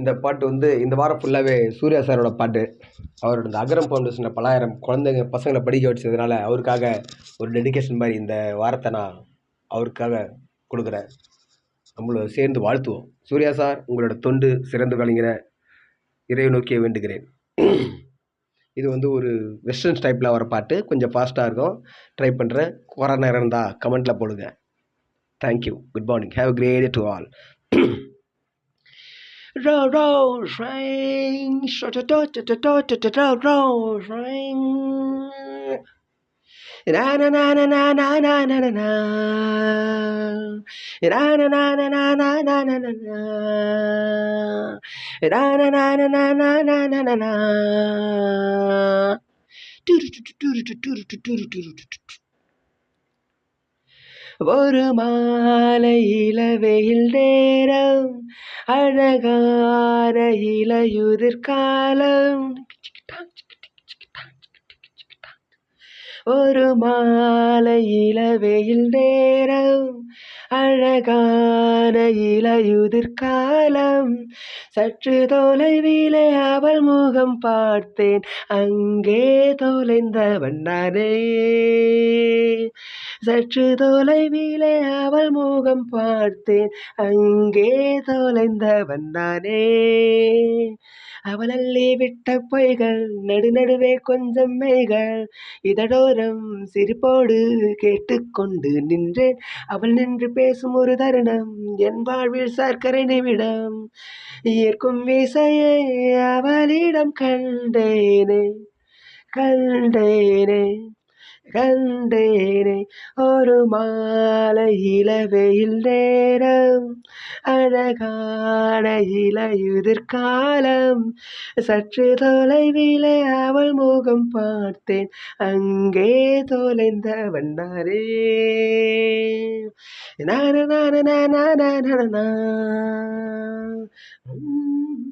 இந்த பாட்டு வந்து இந்த வாரம் ஃபுல்லாகவே சூர்யா சாரோட பாட்டு. அவரோட இந்த அகரம் ஃபவுண்டேஷனில் பலாயிரம் குழந்தைங்க பசங்களை படிக்க வச்சதுனால அவருக்காக ஒரு டெடிகேஷன் மாதிரி இந்த வாரத்தை நான் அவருக்காக கொடுக்குறேன். நம்மளும் சேர்ந்து வாழ்த்துவோம். சூர்யா சார் உங்களோட தொண்டு சிறந்து விளங்கின இறைவு நோக்கிய வேண்டுகிறேன். இது வந்து ஒரு வெஸ்டர்ன் டைப்பில் வர பாட்டு. கொஞ்சம் ஃபாஸ்ட்டாக இருக்கும். ட்ரை பண்ணுறேன் கொரோனா நேரம் இருந்தால் கமெண்ட்டில் போடுங்க. Thank you good morning have great to all Row, row, swing, நேரம் அழகார இலையுதிர் காலம். ஒரு மாலை இளவெயில் நேரம். அழகான இலையுதிர் காலம். சற்று தொலைவிலே அவள் முகம் பார்த்தேன். அங்கே தொலைந்தவன் நானே சற்று தொலைவிலே அவள் முகம் பார்த்தேன். அங்கே தொலைந்தவன் நானே அவள் அள்ளி விட்ட பொய்கள் நடுநடுவே கொஞ்சம் மெய்கள். இதழோரம் சிரிப்போடு கேட்டுக்கொண்டு நின்றேன். அவள் நின்று பேசும் ஒரு தருணம் என் வாழ்வில் சர்க்கரை நிமிடம். ஈர்க்கும் விசையை அவளிடம் கண்டேனே கண்டேனே. கண்டேனே ஒரு மாலை இளவெயில் நேரம் அழகான இலையுதிர்காலம் சற்று தொலைவிலே அவள் முகம் பார்த்தேன் அங்கே தொலைந்த வண்ணாரே நான நான நான நான நா. உம்.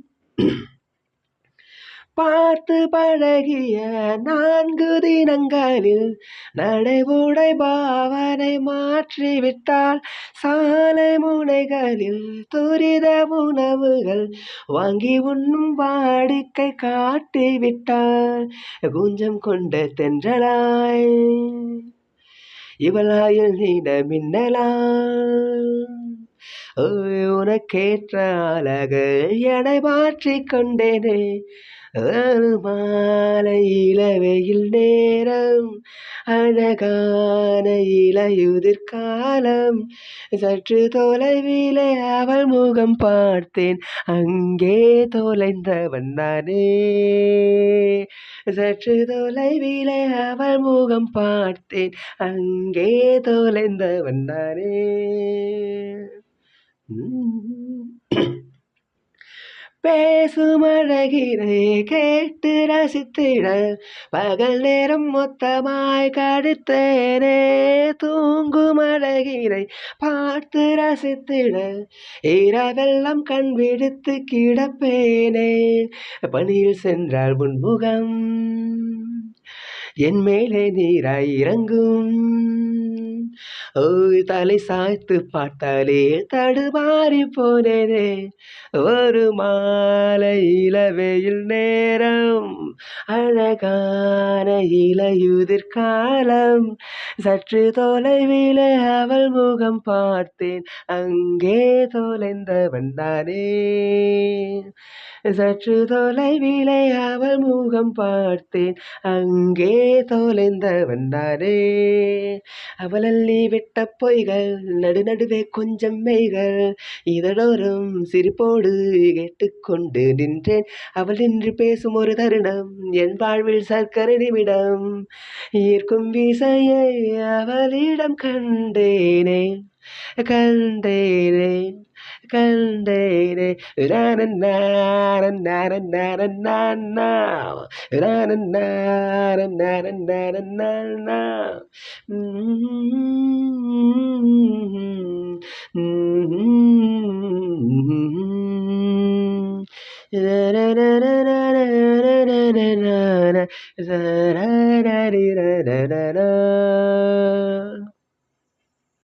பார்த்து பழகிய நான்கு தினங்களில் நடைமுடை பாவனை மாற்றிவிட்டால் சாலை முனைகளில் துரித உணவுகள் வாங்கி உண்ணும் வாடிக்கை காட்டிவிட்டால் குஞ்சம் கொண்ட தென்றலாய். இவளாயில் நீட மின்னலாய் உனக்கேற்ற அழகு எடை மாற்றிக்கொண்டேனே கொண்டேனே ஒரு மாலை இளவெயில் நேரம் அழகான இலையுதிர் காலம். சற்று தொலைவிலே அவள் முகம் பார்த்தேன் அங்கே தொலைந்தவன் நானே சற்று தொலைவிலே அவள் முகம் பார்த்தேன் அங்கே தொலைந்தவன் நானே பேசும் அழகினை கேட்டு ரசித்திட. பகல் நேரம் மொத்தமாய் கடுத்தேனே தூங்கும் அழகினை பார்த்து ரசித்திட. இரவெல்லாம் கண் விடுத்து கிடப்பேனே பணியில் சென்றால் முன்முகம் என் மேலே நீராய் இறங்கும். ஓய் தலை சாய்த்து பார்த்தாலே தடுமாறி போனேனே. ஒரு மாலை இளவெயில் நேரம் அழகான இலையுதிர் காலம். சற்று தொலைவிலே அவள் முகம் பார்த்தேன் அங்கே தொலைந்தவன் நானே சற்று தொலைவிலே அவள் முகம் பார்த்தேன். அங்கே தொலைந்தவன் நானே அவள் அள்ளி விட்ட பொய்கள் நடுநடுவே கொஞ்சம் மெய்கள் இதழோரம் சிரிப்போடு கேட்டுக்கொண்டு நின்றேன். அவள் நின்று பேசும் ஒரு தருணம் என் வாழ்வில் சர்க்கரை நிமிடம் ஈர்க்கும் விசையை அவளிடம் கண்டேனே கண்டேனே. கண்டேனே da da da da da